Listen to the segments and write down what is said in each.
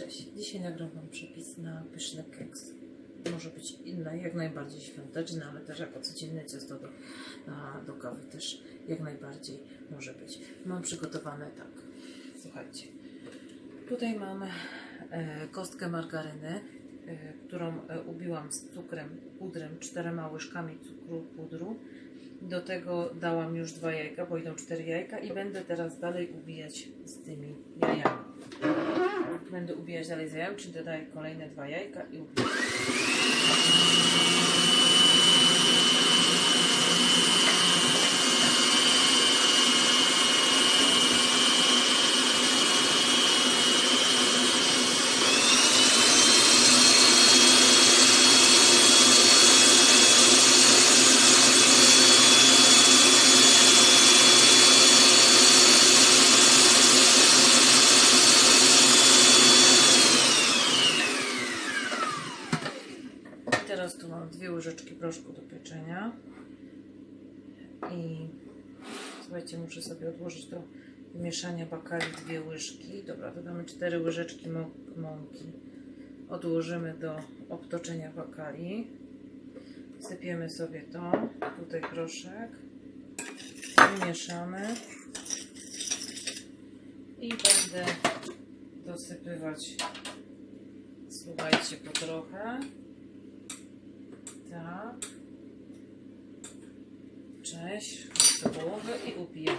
Cześć, dzisiaj nagram Wam przepis na pyszny keks. Może być inna, jak najbardziej świąteczny, ale też jako codzienne ciasto do, do kawy też jak najbardziej może być. Mam przygotowane tak, słuchajcie. Tutaj mam e, kostkę margaryny, e, którą e, ubiłam z cukrem, pudrem, czterema łyżkami cukru, pudru. Do tego dałam już dwa jajka, bo idą cztery jajka i będę teraz dalej ubijać z tymi jajami. Będę ubijać dalej z jajem, czyli dodaję kolejne dwa jajka i ubijam. I teraz tu mam dwie łyżeczki proszku do pieczenia. I słuchajcie, muszę sobie odłożyć do wymieszania bakali dwie łyżki. Dobra, dodamy cztery łyżeczki mą- mąki. Odłożymy do obtoczenia bakali. Sypiemy sobie to. Tutaj proszek. Wymieszamy. I będę dosypywać, słuchajcie, po trochę. Tak. Cześć. Do połowy i upijamy.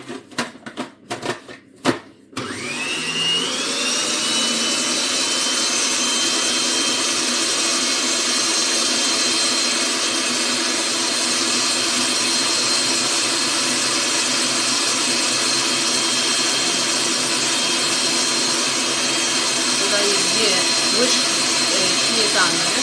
Dodaję dwie łyżki e, śmietany.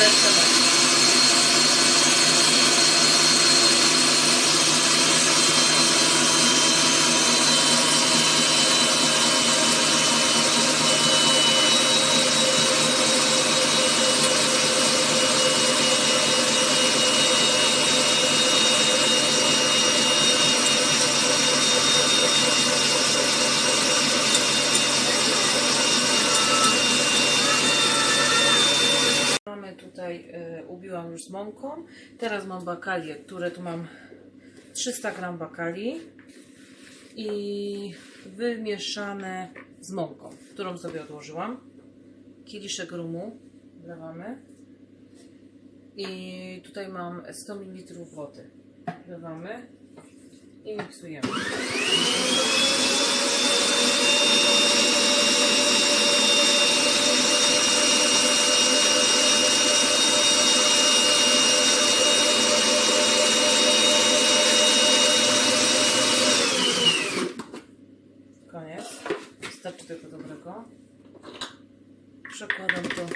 Resztę będzie. Mamy tutaj, e, ubiłam już z mąką. Teraz mam bakalie, które tu mam 300 gram bakali i wymieszane z mąką, którą sobie odłożyłam. Kieliszek rumu wlewamy. I tutaj mam 100 ml wody. Wlewamy i miksujemy. Wystarczy tego dobrego. Przekładam to.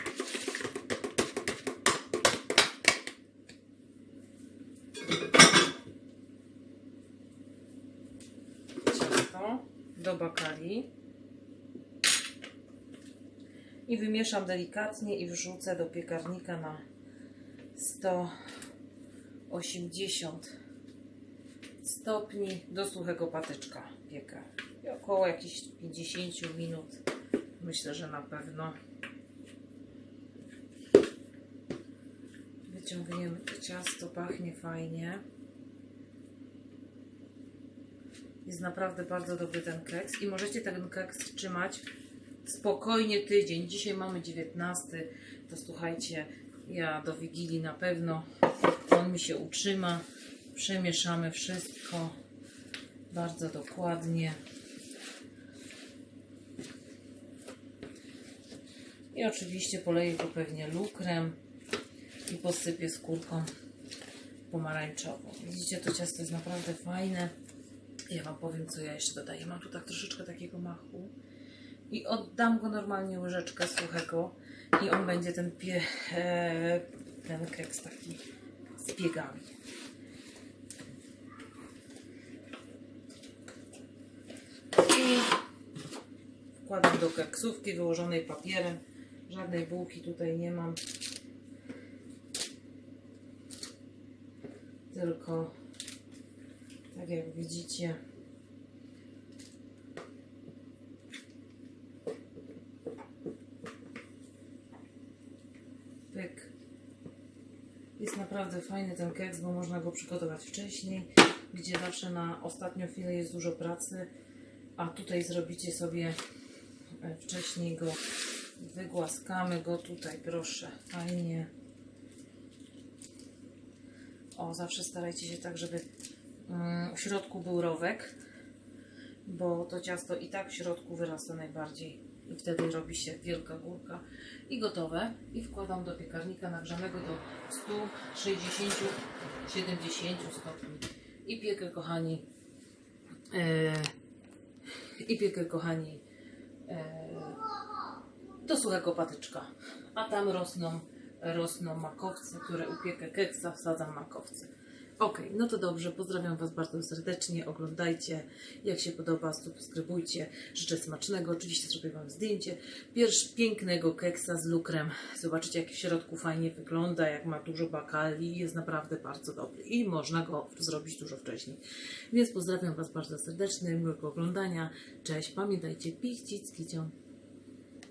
Ciasto do bakali. I wymieszam delikatnie i wrzucę do piekarnika na 180 stopni do suchego patyczka piekę. I około jakichś 50 minut. Myślę, że na pewno wyciągniemy to ciasto, pachnie fajnie. Jest naprawdę bardzo dobry ten keks i możecie ten keks trzymać spokojnie tydzień. Dzisiaj mamy 19, to słuchajcie, ja do Wigilii na pewno on mi się utrzyma. Przemieszamy wszystko bardzo dokładnie. I oczywiście poleję go pewnie lukrem i posypię skórką pomarańczową. Widzicie, to ciasto jest naprawdę fajne. Ja Wam powiem, co ja jeszcze dodaję. Mam tu tak troszeczkę takiego machu i oddam go normalnie łyżeczkę suchego i on będzie ten, pie, e, ten keks taki z piegami. I wkładam do keksówki wyłożonej papierem Żadnej bułki tutaj nie mam. Tylko tak jak widzicie. Pyk. Jest naprawdę fajny ten keks, bo można go przygotować wcześniej, gdzie zawsze na ostatnią chwilę jest dużo pracy, a tutaj zrobicie sobie e, wcześniej go, wygłaskamy go tutaj, proszę, fajnie. O, zawsze starajcie się tak, żeby mm, w środku był rowek, bo to ciasto i tak w środku wyrasta najbardziej i wtedy robi się wielka górka. I gotowe. I wkładam do piekarnika nagrzanego do 160-70 stopni. I piekę kochani e, i piekę kochani e, do suchego patyczka a tam rosną rosną makowce, które upiekę keksa, wsadzam makowce. Ok, no to dobrze, pozdrawiam Was bardzo serdecznie, oglądajcie, jak się podoba, subskrybujcie, życzę smacznego, oczywiście zrobię Wam zdjęcie, pierwszy pięknego keksa z lukrem, zobaczycie jak w środku fajnie wygląda, jak ma dużo bakali, jest naprawdę bardzo dobry i można go zrobić dużo wcześniej. Więc pozdrawiam Was bardzo serdecznie, miłego oglądania, cześć, pamiętajcie, pić, cic.